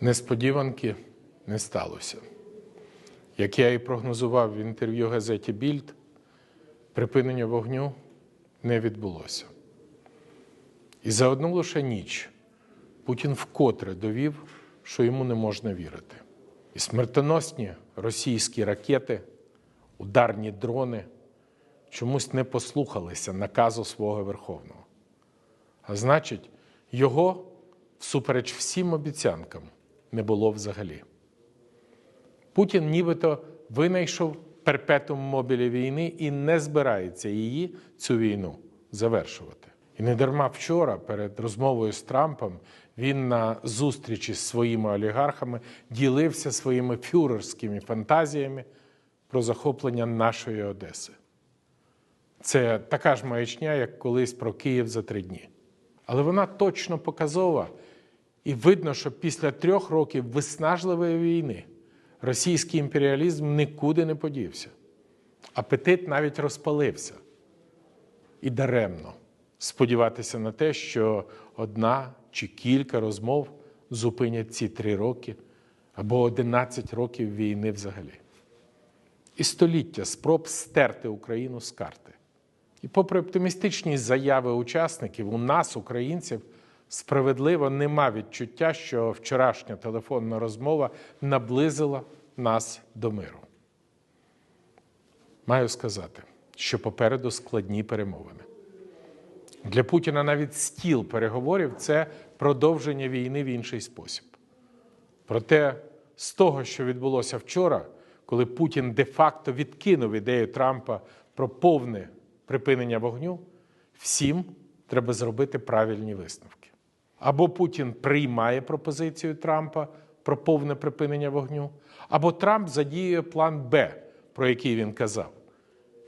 Несподіванки не сталося. Як я і прогнозував в інтерв'ю газеті Більд, припинення вогню не відбулося. І за одну лише ніч Путін вкотре довів, що йому не можна вірити. І смертоносні російські ракети, ударні дрони чомусь не послухалися наказу свого Верховного. А значить, його, всупереч всім обіцянкам, не було взагалі. Путін нібито винайшов перпетум мобілі війни і не збирається її, цю війну, завершувати. І не дарма вчора, перед розмовою з Трампом, він на зустрічі з своїми олігархами ділився своїми фюрерськими фантазіями про захоплення нашої Одеси. Це така ж маячня, як колись про Київ за три дні. Але вона точно показова, і видно, що після трьох років виснажливої війни російський імперіалізм нікуди не подівся. Апетит навіть розпалився. І даремно сподіватися на те, що одна чи кілька розмов зупинять ці три роки або 11 років війни взагалі. І століття спроб стерти Україну з карти. І попри оптимістичні заяви учасників, у нас, українців, справедливо нема відчуття, що вчорашня телефонна розмова наблизила нас до миру. Маю сказати, що попереду складні перемовини. Для Путіна навіть стіл переговорів це продовження війни в інший спосіб. Проте з того, що відбулося вчора, коли Путін де-факто відкинув ідею Трампа про повне припинення вогню, всім треба зробити правильні висновки. Або Путін приймає пропозицію Трампа про повне припинення вогню, або Трамп задіює план Б, про який він казав.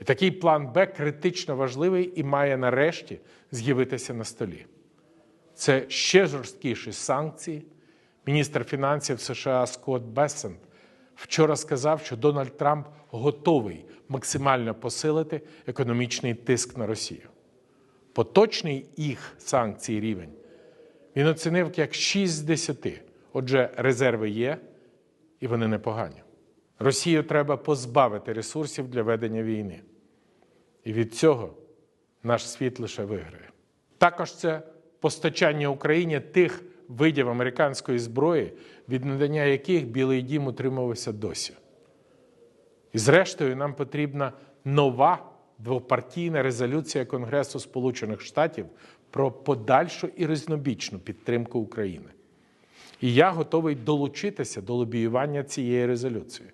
І такий план Б критично важливий і має нарешті з'явитися на столі. Це ще жорсткіші санкції. Міністр фінансів США Скотт Бессент вчора сказав, що Дональд Трамп готовий максимально посилити економічний тиск на Росію. Поточний їх санкцій рівень він оцінив як 6 з 10. Отже, резерви є, і вони непогані. Росію треба позбавити ресурсів для ведення війни. І від цього наш світ лише виграє. Також це постачання Україні тих видів американської зброї, від надання яких Білий Дім утримувався досі. І зрештою, нам потрібна нова двопартійна резолюція Конгресу Сполучених Штатів про подальшу і різнобічну підтримку України. І я готовий долучитися до лобіювання цієї резолюції.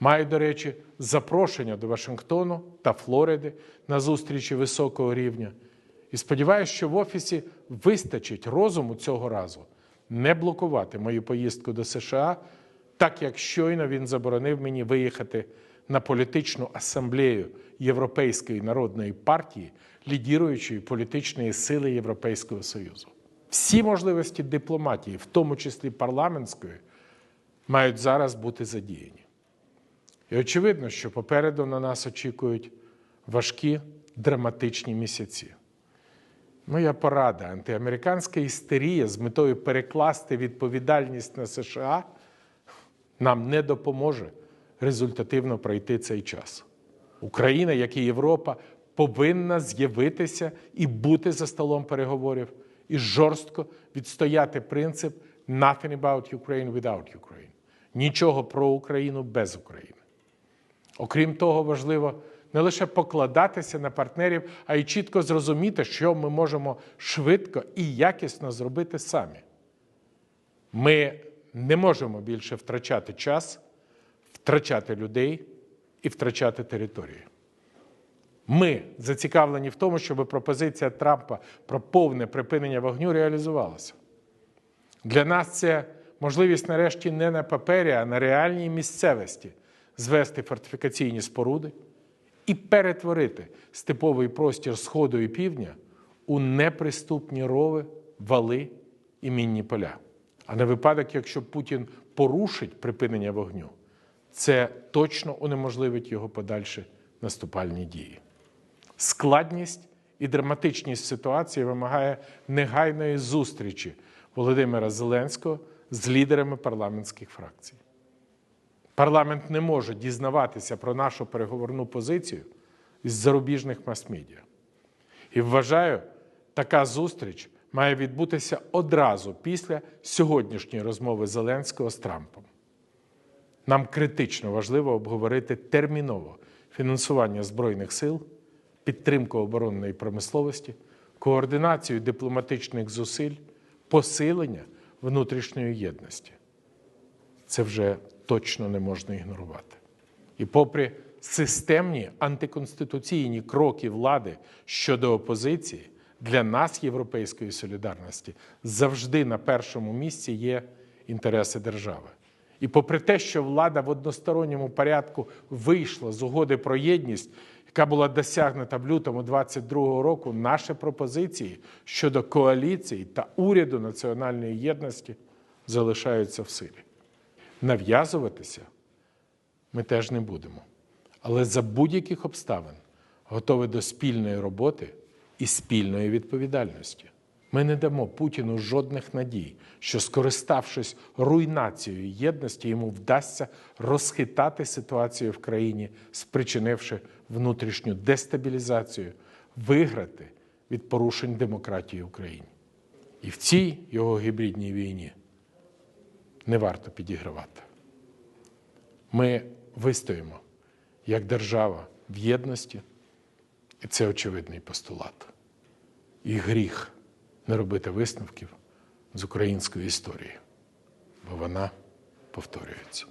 Маю, до речі, запрошення до Вашингтону та Флориди на зустрічі високого рівня. І сподіваюся, що в Офісі вистачить розуму цього разу не блокувати мою поїздку до США, так як щойно він заборонив мені виїхати на політичну асамблею Європейської народної партії, лідіруючої політичної сили Європейського Союзу. Всі можливості дипломатії, в тому числі парламентської, мають зараз бути задіяні. І очевидно, що попереду на нас очікують важкі драматичні місяці. Моя порада, антиамериканська істерія з метою перекласти відповідальність на США нам не допоможе результативно пройти цей час. Україна, як і Європа, повинна з'явитися і бути за столом переговорів, і жорстко відстояти принцип «nothing about Ukraine without Ukraine» – нічого про Україну без України. Окрім того, важливо не лише покладатися на партнерів, а й чітко зрозуміти, що ми можемо швидко і якісно зробити самі. Ми не можемо більше втрачати час, втрачати людей і втрачати території. Ми зацікавлені в тому, щоб пропозиція Трампа про повне припинення вогню реалізувалася. Для нас це можливість нарешті не на папері, а на реальній місцевості звести фортифікаційні споруди і перетворити степовий простір Сходу і Півдня у неприступні рови, вали і мінні поля. А на випадок, якщо Путін порушить припинення вогню, це точно унеможливить його подальші наступальні дії. Складність і драматичність ситуації вимагає негайної зустрічі Володимира Зеленського з лідерами парламентських фракцій. Парламент не може дізнаватися про нашу переговорну позицію із зарубіжних мас-медіа. І вважаю, така зустріч має відбутися одразу після сьогоднішньої розмови Зеленського з Трампом. Нам критично важливо обговорити терміново фінансування Збройних сил, підтримку оборонної промисловості, координацію дипломатичних зусиль, посилення внутрішньої єдності. Це вже точно не можна ігнорувати. І попри системні антиконституційні кроки влади щодо опозиції, для нас, Європейської солідарності, завжди на першому місці є інтереси держави. І попри те, що влада в односторонньому порядку вийшла з угоди про єдність, яка була досягнута в лютому 2022 року, наші пропозиції щодо коаліції та уряду національної єдності залишаються в силі. Нав'язуватися ми теж не будемо. Але за будь-яких обставин готові до спільної роботи і спільної відповідальності. Ми не дамо Путіну жодних надій, що, скориставшись руйнацією єдності, йому вдасться розхитати ситуацію в країні, спричинивши внутрішню дестабілізацію, виграти від порушень демократії в Україні. І в цій його гібридній війні не варто підігравати. Ми вистоїмо як держава в єдності, і це очевидний постулат. І гріх не робити висновків з української історії, бо вона повторюється.